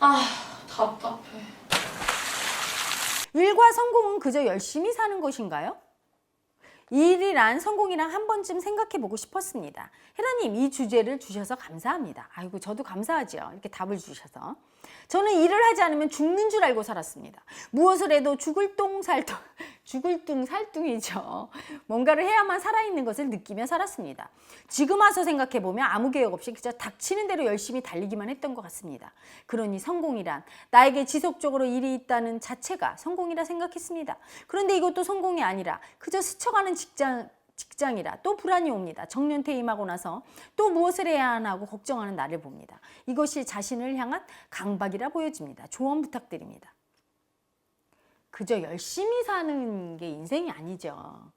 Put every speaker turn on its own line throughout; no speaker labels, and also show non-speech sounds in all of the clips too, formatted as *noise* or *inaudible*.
아 답답해.
일과 성공은 그저 열심히 사는 것인가요? 일이란 성공이랑 한 번쯤 생각해 보고 싶었습니다. 헤라님, 이 주제를 주셔서 감사합니다. 아이고, 저도 감사하죠. 이렇게 답을 주셔서. 저는 일을 하지 않으면 죽는 줄 알고 살았습니다. 무엇을 해도 죽을 똥 살 똥, 죽을 뚱 살뚱이죠. *laughs* 뭔가를 해야만 살아있는 것을 느끼며 살았습니다. 지금 와서 생각해 보면 아무 계획 없이 그저 닥치는 대로 열심히 달리기만 했던 것 같습니다. 그러니 성공이란 나에게 지속적으로 일이 있다는 자체가 성공이라 생각했습니다. 그런데 이것도 성공이 아니라 그저 스쳐가는 직장 직장이라 또 불안이 옵니다. 정년 퇴임하고 나서 또 무엇을 해야 하나 하고 걱정하는 나를 봅니다. 이것이 자신을 향한 강박이라 보여집니다. 조언 부탁드립니다. 그저 열심히 사는 게 인생이 아니죠.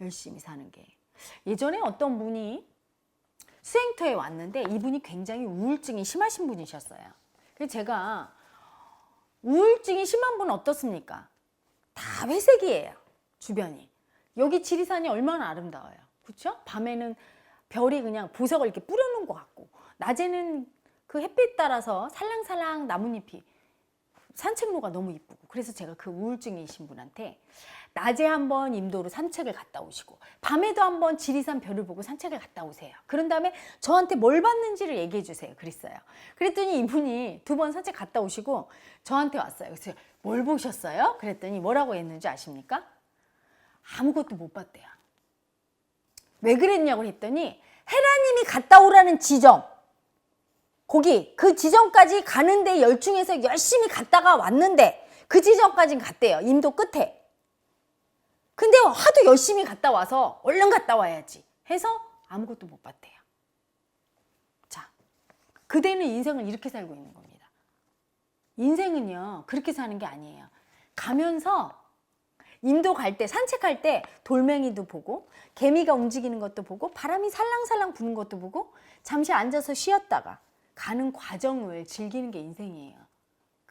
열심히 사는 게. 예전에 어떤 분이 수행터에 왔는데 이분이 굉장히 우울증이 심하신 분이셨어요. 그래서 제가 우울증이 심한 분은 어떻습니까? 다 회색이에요. 주변이. 여기 지리산이 얼마나 아름다워요. 그렇죠? 밤에는 별이 그냥 보석을 이렇게 뿌려놓은 것 같고 낮에는 그 햇빛 따라서 살랑살랑 나뭇잎이 산책로가 너무 이쁘고 그래서 제가 그 우울증이신 분한테 낮에 한번 임도로 산책을 갔다 오시고 밤에도 한번 지리산 별을 보고 산책을 갔다 오세요. 그런 다음에 저한테 뭘 봤는지를 얘기해 주세요. 그랬어요. 그랬더니 이분이 두 번 산책 갔다 오시고 저한테 왔어요. 그래서 뭘 보셨어요? 그랬더니 뭐라고 했는지 아십니까? 아무것도 못 봤대요. 왜 그랬냐고 했더니 헤라님이 갔다 오라는 지점 거기 그 지점까지 가는데 열중해서 열심히 갔다가 왔는데 그 지점까지 갔대요. 임도 끝에. 근데 하도 열심히 갔다 와서 얼른 갔다 와야지 해서 아무것도 못 봤대요. 자, 그대는 인생을 이렇게 살고 있는 겁니다. 인생은요, 그렇게 사는 게 아니에요. 가면서 임도 갈 때, 산책할 때 돌멩이도 보고, 개미가 움직이는 것도 보고, 바람이 살랑살랑 부는 것도 보고, 잠시 앉아서 쉬었다가 가는 과정을 즐기는 게 인생이에요.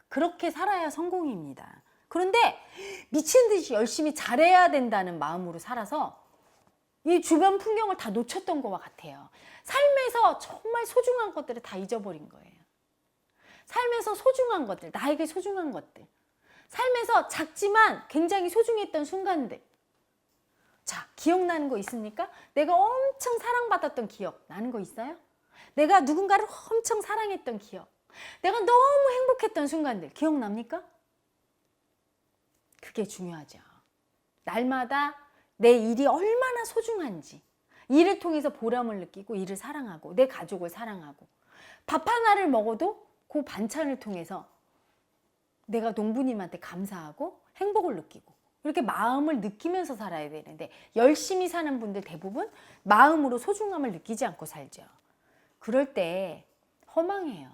그렇게 살아야 성공입니다. 그런데 미친 듯이 열심히 잘해야 된다는 마음으로 살아서 이 주변 풍경을 다 놓쳤던 것과 같아요. 삶에서 정말 소중한 것들을 다 잊어버린 거예요. 삶에서 소중한 것들, 나에게 소중한 것들. 삶에서 작지만 굉장히 소중했던 순간들. 자, 기억나는 거 있습니까? 내가 엄청 사랑받았던 기억 나는 거 있어요? 내가 누군가를 엄청 사랑했던 기억. 내가 너무 행복했던 순간들 기억납니까? 그게 중요하죠. 날마다 내 일이 얼마나 소중한지, 일을 통해서 보람을 느끼고 일을 사랑하고 내 가족을 사랑하고 밥 하나를 먹어도 그 반찬을 통해서 내가 농부님한테 감사하고 행복을 느끼고 이렇게 마음을 느끼면서 살아야 되는데 열심히 사는 분들 대부분 마음으로 소중함을 느끼지 않고 살죠. 그럴 때 허망해요.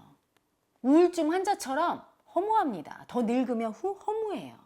우울증 환자처럼 허무합니다. 더 늙으면 후 허무해요.